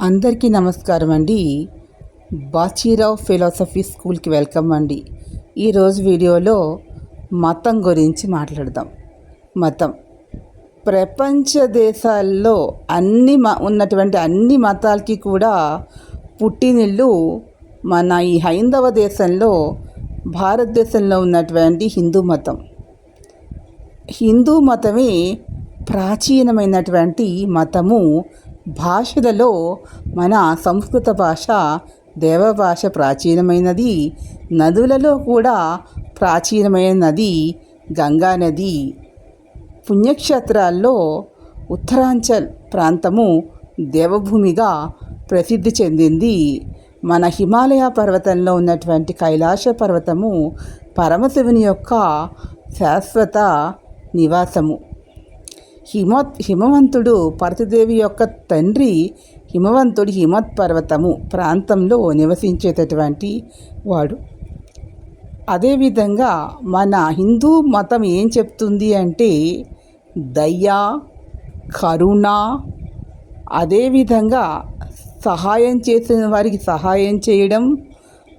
అందరికీ నమస్కారం అండి. బాచీరావు ఫిలాసఫీ స్కూల్కి వెల్కమ్ అండి. ఈరోజు వీడియోలో మతం గురించి మాట్లాడదాం. మతం. ప్రపంచ దేశాల్లో అన్ని మ ఉన్నటువంటి అన్ని మతాలకి కూడా పుట్టినిల్లు మన ఈ హైందవ దేశంలో భారతదేశంలో ఉన్నటువంటి హిందూ మతం. హిందూ మతమే ప్రాచీనమైనటువంటి మతము భాషలలో మన సంస్కృత భాష దేవభాష ప్రాచీనమైనది. నదులలో కూడా ప్రాచీనమైన నది గంగా నది. పుణ్యక్షేత్రాల్లో ఉత్తరాంచల్ ప్రాంతము దేవభూమిగా ప్రసిద్ధి చెందింది. మన హిమాలయ పర్వతంలో ఉన్నటువంటి కైలాస పర్వతము పరమశివుని యొక్క శాశ్వత నివాసము. హిమ హిమవంతుడు పరతిదేవి యొక్క తండ్రి హిమవంతుడు హిమత్ పర్వతము ప్రాంతంలో నివసించేటటువంటి వాడు. అదేవిధంగా మన హిందూ మతం ఏం చెప్తుంది అంటే దయ కరుణ అదేవిధంగా సహాయం చేసిన వారికి సహాయం చేయడం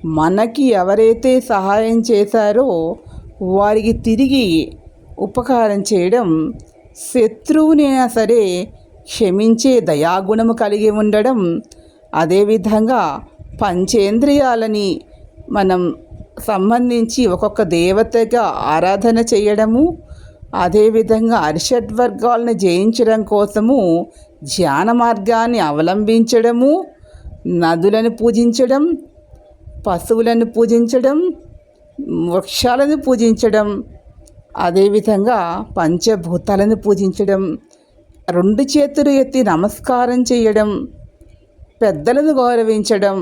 మనకి ఎవరైతే సహాయం చేశారో వారికి తిరిగి ఉపకారం చేయడం శత్రువునైనా సరే క్షమించే దయాగుణము కలిగి ఉండడం అదేవిధంగా పంచేంద్రియాలని మనం సంబంధించి ఒక్కొక్క దేవతగా ఆరాధన చేయడము అదేవిధంగా అరిషడ్ వర్గాలను జయించడం కోసము ధ్యాన మార్గాన్ని అవలంబించడము నదులను పూజించడం పశువులను పూజించడం వృక్షాలను పూజించడం అదేవిధంగా పంచభూతాలను పూజించడం రెండు చేతులు ఎత్తి నమస్కారం చేయడం పెద్దలను గౌరవించడం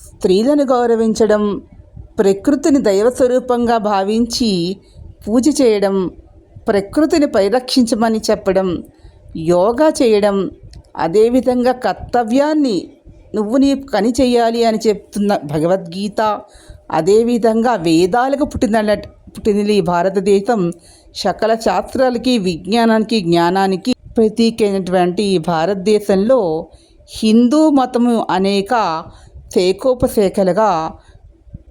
స్త్రీలను గౌరవించడం ప్రకృతిని దైవ స్వరూపంగా భావించి పూజ చేయడం ప్రకృతిని పరిరక్షించమని చెప్పడం యోగా చేయడం అదేవిధంగా కర్తవ్యాన్ని నువ్వు నీ పని చేయాలి అని చెప్తున్న భగవద్గీత అదేవిధంగా వేదాలకు పుట్టిన పుట్టిన ఈ భారతదేశం సకల శాస్త్రాలకి విజ్ఞానానికి జ్ఞానానికి ప్రతీకైనటువంటి ఈ భారతదేశంలో హిందూ మతము అనేక శేఖోపశేఖలుగా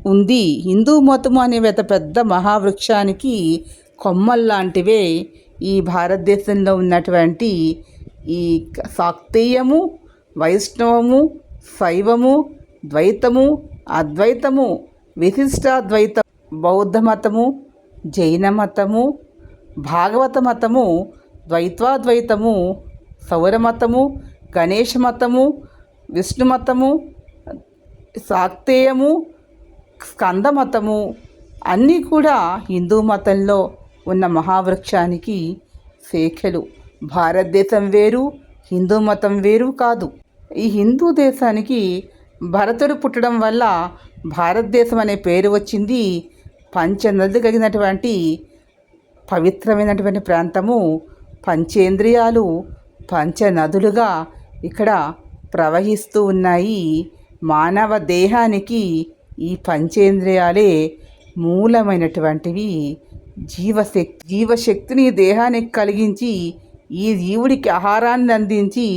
ఉంది. హిందూ మతము అనే పెద్ద మహావృక్షానికి కొమ్మల్లాంటివే ఈ భారతదేశంలో ఉన్నటువంటి ఈ శాక్తేయము వైష్ణవము శైవము ద్వైతము అద్వైతము విశిష్టాద్వైత బౌద్ధ మతము జైన మతము భాగవత మతము ద్వైత్వాద్వైతము సౌర మతము గణేష మతము విష్ణు మతము సాక్తేయము స్కంద మతము అన్నీ కూడా హిందూ మతంలో ఉన్న మహావృక్షానికి శేఖలు. భారతదేశం వేరు హిందూ మతం వేరు కాదు. ఈ హిందూ దేశానికి భరతుడు పుట్టడం వల్ల భారతదేశం అనే పేరు వచ్చింది పంచనది కలిగినటువంటి పవిత్రమైనటువంటి ప్రాంతము పంచేంద్రియాలు పంచనదులుగా ఇక్కడ ప్రవహిస్తూ ఉన్నాయి. మానవ దేహానికి ఈ పంచేంద్రియాలే మూలమైనటువంటివి. జీవశక్తి జీవశక్తిని దేహానికి కలిగించి ఈ జీవుడికి ఆహారాన్ని అందించి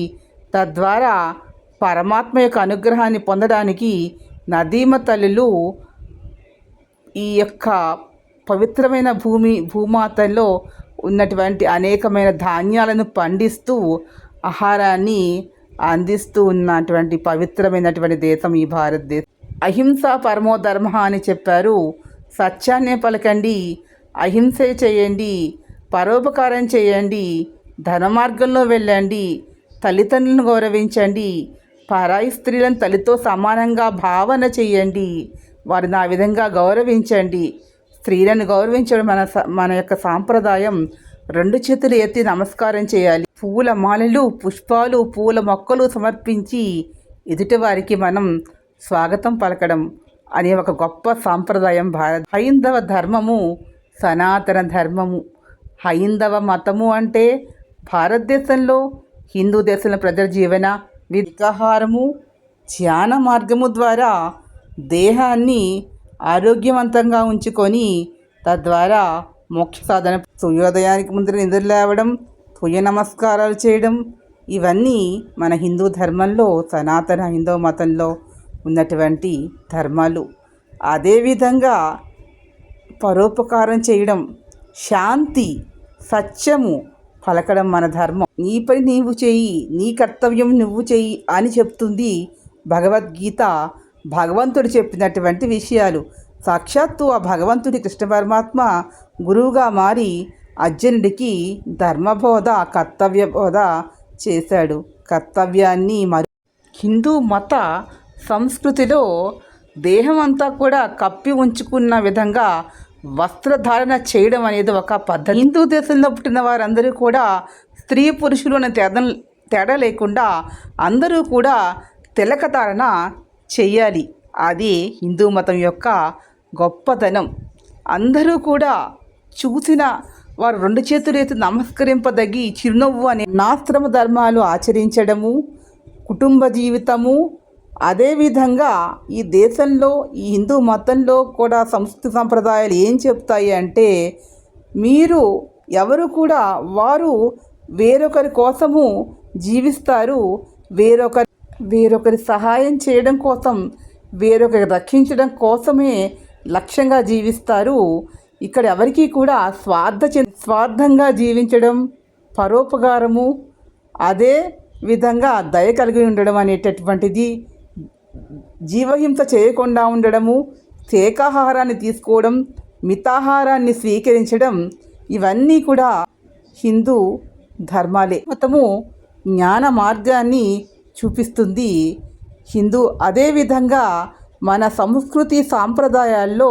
తద్వారా పరమాత్మ యొక్క అనుగ్రహాన్ని పొందడానికి నదీమ తల్లులు ఈ యొక్క పవిత్రమైన భూమి భూమాతలో ఉన్నటువంటి అనేకమైన ధాన్యాలను పండిస్తూ ఆహారాన్ని అందిస్తూ ఉన్నటువంటి పవిత్రమైనటువంటి దేశం ఈ భారతదేశం. అహింస పరమో ధర్మ అని చెప్పారు. సత్యాన్నే పలకండి అహింసే చేయండి పరోపకారం చేయండి ధన మార్గంలో వెళ్ళండి తల్లిదండ్రులను గౌరవించండి పరాయి స్త్రీలను తల్లితో సమానంగా భావన చేయండి వారిని ఆ విధంగా గౌరవించండి. స్త్రీలను గౌరవించడం మన మన యొక్క సాంప్రదాయం. రెండు చేతులు ఎత్తి నమస్కారం చేయాలి. పూల మాలలు పుష్పాలు పూల మొక్కలు సమర్పించి ఎదుటివారికి మనం స్వాగతం పలకడం అనే ఒక గొప్ప సాంప్రదాయం భారత. హైందవ ధర్మము సనాతన ధర్మము. హైందవ మతము అంటే భారతదేశంలో హిందూ దేశంలో ప్రజల జీవన వికాహారము ధ్యాన మార్గము ద్వారా దేహాన్ని ఆరోగ్యవంతంగా ఉంచుకొని తద్వారా మోక్ష సాధన సూర్యోదయానికి ముందు నిద్ర లేవడం సూర్య నమస్కారాలు చేయడం ఇవన్నీ మన హిందూ ధర్మంలో సనాతన హిందూ మతంలో ఉన్నటువంటి ధర్మాలు. అదేవిధంగా పరోపకారం చేయడం శాంతి సత్యము పలకడం మన ధర్మం. నీ పని నీవు చేయి నీ కర్తవ్యం నువ్వు చేయి అని చెప్తుంది భగవద్గీత భగవంతుడు చెప్పినటువంటి విషయాలు. సాక్షాత్తు ఆ భగవంతుడి కృష్ణ పరమాత్మ గురువుగా మారి అర్జునుడికి ధర్మబోధ కర్తవ్య బోధ చేశాడు. కర్తవ్యాన్ని మరి హిందూ మత సంస్కృతిలో దేహం అంతా కూడా కప్పి ఉంచుకున్న విధంగా వస్త్రధారణ చేయడం అనేది ఒక పద్ధతి. హిందూ దేశంలో పుట్టిన వారందరూ కూడా స్త్రీ పురుషులు అనే తేడా తేడా లేకుండా అందరూ కూడా తిలకధారణ చెయ్యాలి. అది హిందూ మతం యొక్క గొప్పతనం. అందరూ కూడా చూసిన వారు రెండు చేతులు ఎత్తి నమస్కరింపదగి చిరునవ్వు అనే నాస్త్రమ ధర్మాలు ఆచరించడము కుటుంబ జీవితము అదేవిధంగా ఈ దేశంలో ఈ హిందూ మతంలో కూడా సంస్కృతి సంప్రదాయాలు ఏం చెప్తాయి అంటే మీరు ఎవరు కూడా వారు వేరొకరి కోసము జీవిస్తారు వేరొకరి వేరొకరి సహాయం చేయడం కోసం వేరొకరి రక్షించడం కోసమే లక్ష్యంగా జీవిస్తారు. ఇక్కడ ఎవరికీ కూడా స్వార్థ స్వార్థంగా జీవించడం పరోపకారము. అదే విధంగా దయ కలిగి ఉండడం అనేటటువంటిది. జీవహింస చేయకుండా ఉండడము శాకాహారాన్ని తీసుకోవడం మితాహారాన్ని స్వీకరించడం ఇవన్నీ కూడా హిందూ ధర్మాలే. మతము జ్ఞాన మార్గాన్ని చూపిస్తుంది. హిందూ అదేవిధంగా మన సంస్కృతి సాంప్రదాయాల్లో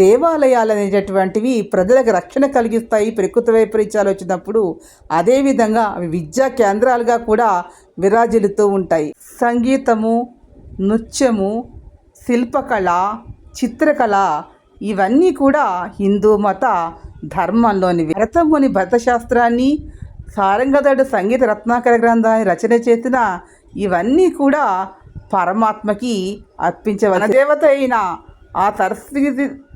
దేవాలయాలు అనేటటువంటివి ప్రజలకు రక్షణ కలిగిస్తాయి. ప్రకృతి వైపరీత్యాలు వచ్చినప్పుడు అదేవిధంగా అవి విద్యా కేంద్రాలుగా కూడా విరాజిల్లుతూ ఉంటాయి. సంగీతము నృత్యము శిల్పకళ చిత్రకళ ఇవన్నీ కూడా హిందూ మత ధర్మంలోని భరతముని భరతశాస్త్రాన్ని సారంగధడు సంగీత రత్నాకర గ్రంథాన్ని రచన చేసిన ఇవన్నీ కూడా పరమాత్మకి అర్పించవల దేవత అయిన ఆ సరస్వతి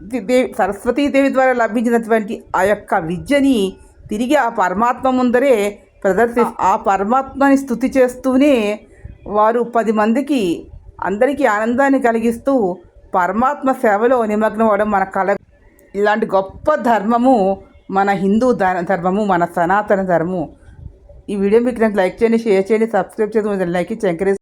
దేవి సరస్వతీదేవి ద్వారా లభించినటువంటి ఆ యొక్క విద్యని తిరిగి ఆ పరమాత్మ ముందరే ప్రదర్శి ఆ పరమాత్మని స్థుతి చేస్తూనే వారు పది మందికి అందరికీ ఆనందాన్ని కలిగిస్తూ పరమాత్మ సేవలో నిమగ్నం అవ్వడం మన కళ. ఇలాంటి గొప్ప ధర్మము మన హిందూ ధర్మము మన సనాతన ధర్మము. ఈ వీడియో మీకు నాకు లైక్ చేయండి షేర్ చేయండి సబ్స్క్రైబ్ చేసి లైక్ ఇచ్చి ఎంకరేజ్